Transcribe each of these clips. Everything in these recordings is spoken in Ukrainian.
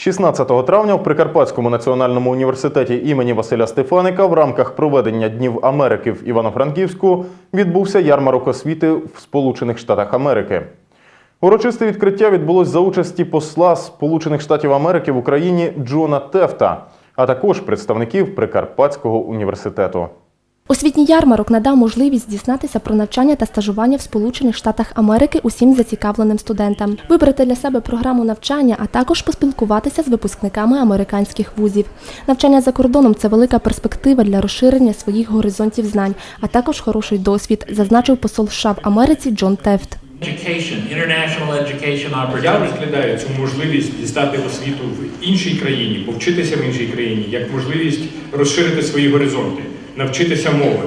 16 травня в Прикарпатському національному університеті імені Василя Стефаника в рамках проведення Днів Америки в Івано-Франківську відбувся ярмарок освіти в Сполучених Штатах Америки. Урочисте відкриття відбулось за участі посла Сполучених Штатів Америки в Україні Джона Тефта, а також представників Прикарпатського університету. Освітній ярмарок надав можливість дізнатися про навчання та стажування в Сполучених Штатах Америки усім зацікавленим студентам, вибрати для себе програму навчання, а також поспілкуватися з випускниками американських вузів. Навчання за кордоном це велика перспектива для розширення своїх горизонтів знань, а також хороший досвід, зазначив посол США в Америці Джон Тефт. Education, international education opportunities. Я розглядаю цю можливість дістати освіту в іншій країні, повчитися в іншій країні, як можливість розширити свої горизонти, навчитися мови,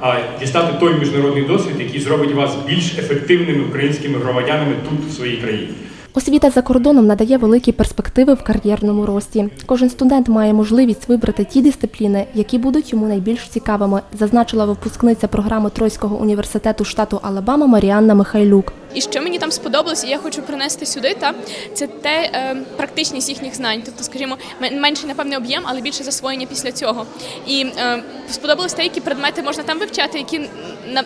а дістати той міжнародний досвід, який зробить вас більш ефективними українськими громадянами тут, в своїй країні. Освіта за кордоном надає великі перспективи в кар'єрному рості. Кожен студент має можливість вибрати ті дисципліни, які будуть йому найбільш цікавими, зазначила випускниця програми Тройського університету штату Алабама Маріанна Михайлюк. І що мені там сподобалося, і я хочу принести сюди, та це те е, практичність їхніх знань. Тобто, скажімо, менший напевне об'єм, але більше засвоєння після цього. І е, сподобалось те, які предмети можна там вивчати, які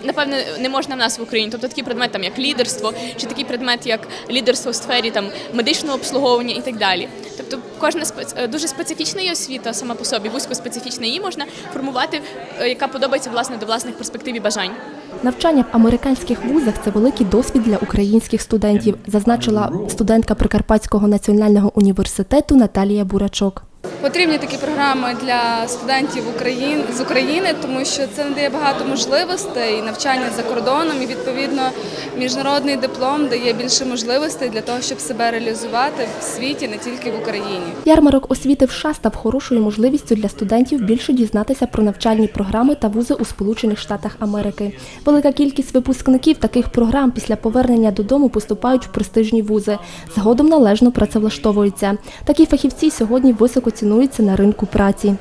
напевне не можна в нас в Україні. Тобто такі предмети, там як лідерство, чи такий предмет, як лідерство в сфері там медичного обслуговування і так далі. Тобто, кожна спец- е, дуже специфічна є освіта сама по собі, вузькоспецифічна її можна формувати, е, яка подобається власне до власних перспектив і бажань. Навчання в американських вузах це великий досвід для українських студентів, зазначила студентка Прикарпатського національного університету Наталія Бурачок. Потрібні такі програми для студентів України з України, тому що це надає багато можливостей навчання за кордоном і відповідно міжнародний диплом дає більше можливостей для того, щоб себе реалізувати в світі, не тільки в Україні. Ярмарок освіти в США став хорошою можливістю для студентів більше дізнатися про навчальні програми та вузи у Сполучених Штатах Америки. Велика кількість випускників таких програм після повернення додому поступають в престижні вузи. Згодом належно працевлаштовуються. Такі фахівці сьогодні високо цінуються на ринку праці.